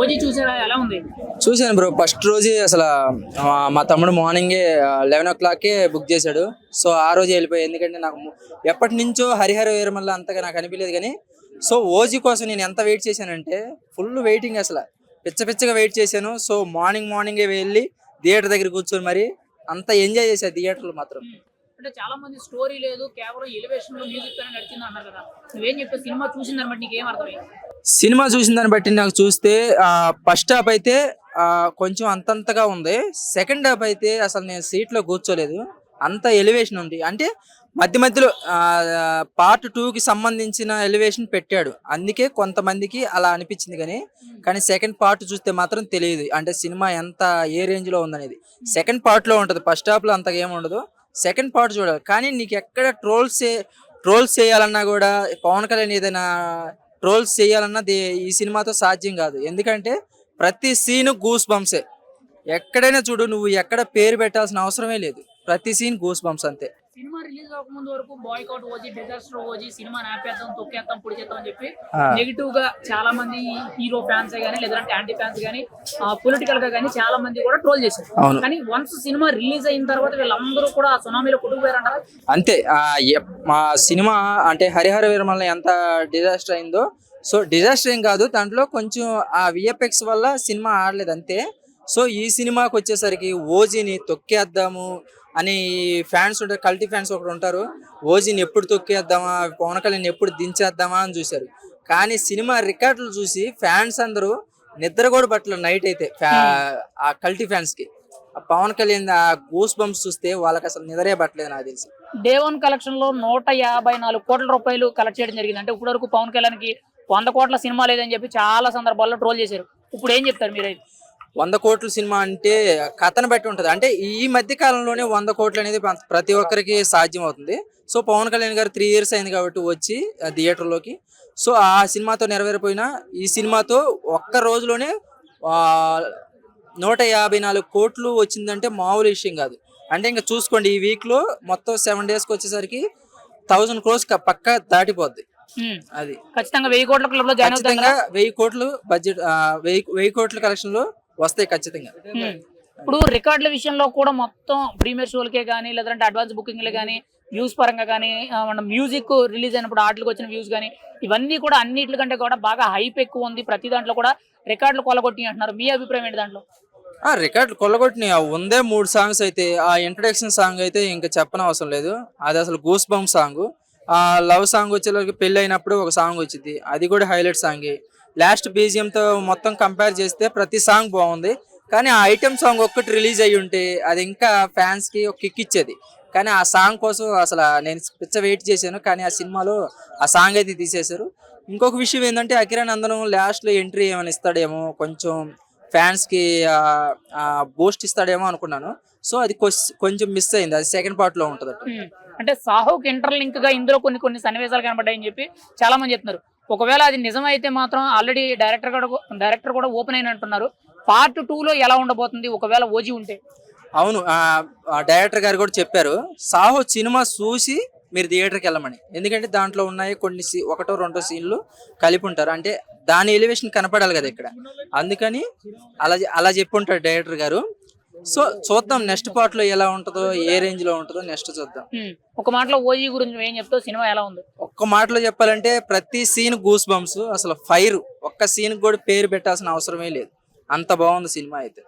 OG చూసారా? ఎలా ఉంది? చూశాను బ్రో. ఫస్ట్ రోజే అసలు మా తమ్ముడు మార్నింగే లెవెన్ ఓ క్లాక్కే బుక్ చేశాడు. సో ఆ రోజు వెళ్ళిపోయి ఎందుకంటే నాకు ఎప్పటి నుంచో హరిహర వీరమల్ల అంతగా నాకు అనిపించలేదు కానీ సో ఓజీ కోసం నేను ఎంత వెయిట్ చేశానంటే ఫుల్ వెయిటింగ్ అసలు. పిచ్చ పిచ్చగా వెయిట్ చేశాను. సో మార్నింగ్ మార్నింగే వెళ్ళి థియేటర్ దగ్గర కూర్చొని మరి అంత ఎంజాయ్ చేశాను థియేటర్లో మాత్రం. అంటే చాలా మంది స్టోరీ లేదు కేవలం ఎలివేషన్లో మ్యూజిక్ తోనే నడిచింది అన్నారు కదా. నువ్వేం చెప్తావు సినిమా చూసిన దాన్ని బట్టి నీకు ఏం అర్థమైంది? సినిమా చూసిన దాన్ని బట్టి నాకు చూస్తే ఫస్ట్ హాఫ్ అయితే కొంచెం అంతంతగా ఉంది. సెకండ్ హాఫ్ అయితే అసలు నేను సీట్లో కూర్చోలేదు. అంత ఎలివేషన్ ఉంది. అంటే మధ్య మధ్యలో పార్ట్కి సంబంధించిన ఎలివేషన్ పెట్టాడు. అందుకే కొంతమందికి అలా అనిపించింది కానీ కానీ సెకండ్ పార్ట్ చూస్తే మాత్రం తెలియదు. అంటే సినిమా ఎంత ఏ రేంజ్లో ఉందనేది. సెకండ్ పార్ట్లో ఫస్ట్ హాఫ్లో అంతగా ఏమి ఉండదు. సెకండ్ పార్ట్ చూడాలి. కానీ నీకు ఎక్కడ ట్రోల్స్ ట్రోల్స్ చేయాలన్నా కూడా పవన్ కళ్యాణ్ ఏదైనా ట్రోల్స్ చేయాలన్నా దే- ఈ సినిమాతో సాధ్యం కాదు. ఎందుకంటే ప్రతి సీన్ గూస్ బంప్సే ఎక్కడైనా చూడు నువ్వు ఎక్కడ పేరు పెట్టాల్సిన అవసరమే లేదు. ప్రతి సీన్ గూస్ బంప్స్ అంతే. సినిమా రిలీజ్ అవ్వకముందు వరకు boycott OG disaster OG cinema ఆపేద్దాం తొక్కేద్దాం పొడి చేద్దాం అని చెప్పి. నెగిటివ్గా చాలా మంది హీరో ఫ్యాన్స్ గానీ లేదంటే యాంటీ ఫ్యాన్స్ గానీ పొలిటికల్గా గానీ చాలా మంది కూడా ట్రోల్ చేశారు. కానీ వన్స్ సినిమా రిలీజ్ అయిన తర్వాత వీళ్ళందరూ కూడా సునామీలో కొట్టుకుపోయారంటారా అంతే మా సినిమా అంటే హరిహర వీరమల్ల ఎంత డిజాస్టర్ అయిందో సో డిజాస్టర్ ఏం కాదు దాంట్లో కొంచెం ఆ విఎఫ్ఎక్స్ వల్ల సినిమా ఆడలేదు అంతే సో ఈ సినిమాకి వచ్చేసరికి ఓజీని తొక్కేద్దాము అని ఫ్యాన్స్ ఉంటారు కల్టీ ఫ్యాన్స్ ఒకటి ఉంటారు ఓజీని ఎప్పుడు తొక్కేద్దామా పవన్ కళ్యాణ్ ఎప్పుడు దించేద్దామా అని చూశారు. కానీ సినిమా రికార్డులు చూసి ఫ్యాన్స్ అందరూ నిద్ర కూడా పట్టలేదు నైట్ అయితే ఫ్యా- ఆ కల్టీ ఫ్యాన్స్కి. ఆ పవన్ కళ్యాణ్ ఆ గూస్ బంప్స్ చూస్తే వాళ్ళకి అసలు నిద్రే పట్టలేదు నాకు తెలిసి. డే వన్ కలెక్షన్లో నూట యాభై నాలుగు కోట్ల రూపాయలు కలెక్ట్ చేయడం జరిగింది అంటే ఇప్పటివరకు పవన్ కళ్యాణ్కి వంద కోట్ల సినిమా లేదని చెప్పి చాలా సందర్భాల్లో ట్రోల్ చేశారు. ఇప్పుడు ఏం చెప్తారు మీరైతే? వంద కోట్ల సినిమా అంటే కథను బట్టి ఉంటది. అంటే ఈ మధ్య కాలంలోనే వంద కోట్లు అనేది ప్ర- ప్రతి ఒక్కరికి సాధ్యం అవుతుంది సో పవన్ కళ్యాణ్ గారు త్రీ ఇయర్స్ అయింది కాబట్టి వచ్చి థియేటర్లోకి సో ఆ సినిమాతో నెరవేరిపోయిన ఈ సినిమాతో ఒక్క రోజులోనే నూట యాభై నాలుగు కోట్లు వచ్చిందంటే మామూలు విషయం కాదు. అంటే ఇంకా చూసుకోండి ఈ వీక్లో మొత్తం సెవెన్ డేస్కి వచ్చేసరికి థౌజండ్ క్రోర్స్ పక్క దాటిపోద్ది. అది. ఖచ్చితంగా వెయ్యి కోట్ల క్లబ్లో ఖచ్చితంగా వెయ్యి కోట్లు బడ్జెట్ వెయ్యి వెయ్యి కోట్ల కలెక్షన్లు వస్తాయి ఖచ్చితంగా. ఇప్పుడు రికార్డుల విషయంలో కూడా మొత్తం ప్రీమియర్ షోలకే కానీ లేదంటే అడ్వాన్స్ బుకింగ్లే కానీ వ్యూస్ పరంగా కానీ మన మ్యూజిక్ రిలీజ్ అయినప్పుడు ఆటలకు వచ్చిన వ్యూస్ కానీ ఇవన్నీ కూడా అన్నిటికంటే కూడా బాగా హైప్ ఎక్కువ ఉంది. ప్రతి దాంట్లో కూడా రికార్డులు కొలగొట్టి అంటున్నారు. మీ అభిప్రాయం ఏంటి దాంట్లో? ఆ రికార్డ్ కొల్లగొట్టినాయి ఆ ఉందే మూడు సాంగ్స్ అయితే ఆ ఇంట్రడక్షన్ సాంగ్ అయితే ఇంకా చెప్పనవసరం లేదు. అది అసలు గూస్ బంప్ సాంగ్ ఆ లవ్ సాంగ్ వచ్చేసరికి పెళ్ళి అయినప్పుడు ఒక సాంగ్ వచ్చింది అది కూడా హైలైట్ సాంగ్ లాస్ట్ బీజియంతో మొత్తం కంపేర్ చేస్తే ప్రతి సాంగ్ బాగుంది. కానీ ఆ ఐటమ్ సాంగ్ ఒక్కటి రిలీజ్ అయ్యి ఉంటే అది ఇంకా ఫ్యాన్స్కి ఒక కిక్ ఇచ్చేది. కానీ ఆ సాంగ్ కోసం అసలు నేను పిచ్చ వెయిట్ చేశాను కానీ ఆ సినిమాలో ఆ సాంగ్ అయితే తీసేశారు. ఇంకొక విషయం ఏంటంటే అకిరణ్ అందరం లాస్ట్లో ఎంట్రీ ఏమైనా ఇస్తాడేమో కొంచెం ఫ్యాన్స్కి బూస్ట్ ఇస్తాడేమో అనుకున్నాను. సో అది కొంచెం మిస్ అయింది అది సెకండ్ పార్ట్లో ఉంటది అంటే సాహోకి ఇంటర్లింక్గా ఇందులో కొన్ని కొన్ని సన్నివేశాలు కనబడ్డాయని చెప్పి చాలా మంది చెప్తున్నారు. ఒకవేళ అది నిజమైతే మాత్రం ఆల్రెడీ డైరెక్టర్ కూడా డైరెక్టర్ కూడా ఓపెన్ అయినట్టున్నారు. పార్ట్ టూ లో ఎలా ఉండబోతుంది? ఒకవేళ ఓజీ ఉంటే. అవును ఆ, డైరెక్టర్ గారు కూడా చెప్పారు సాహో సినిమా చూసి మీరు థియేటర్కి వెళ్ళమని. ఎందుకంటే దాంట్లో ఉన్నాయి కొన్ని సీ- ఒకటో రెండో సీన్లు కలిపి ఉంటారు. అంటే దాని ఎలివేషన్ కనపడాలి కదా ఇక్కడ. అందుకని అలా అలా చెప్పి డైరెక్టర్ గారు. సో చూద్దాం నెక్స్ట్ పార్ట్లో ఎలా ఉంటుందో ఏ రేంజ్లో ఉంటుందో నెక్స్ట్ చూద్దాం. ఒక మాటలో ఓజీ గురించి ఏం చెప్తావు సినిమా ఎలా ఉంది? ఒక్క మాటలో చెప్పాలంటే ప్రతి సీన్ గూస్ బంప్స్ అసలు ఫైర్ ఒక్క సీన్ కూడా పేరు పెట్టాల్సిన అవసరమే లేదు. అంత బాగుంది సినిమా అయితే.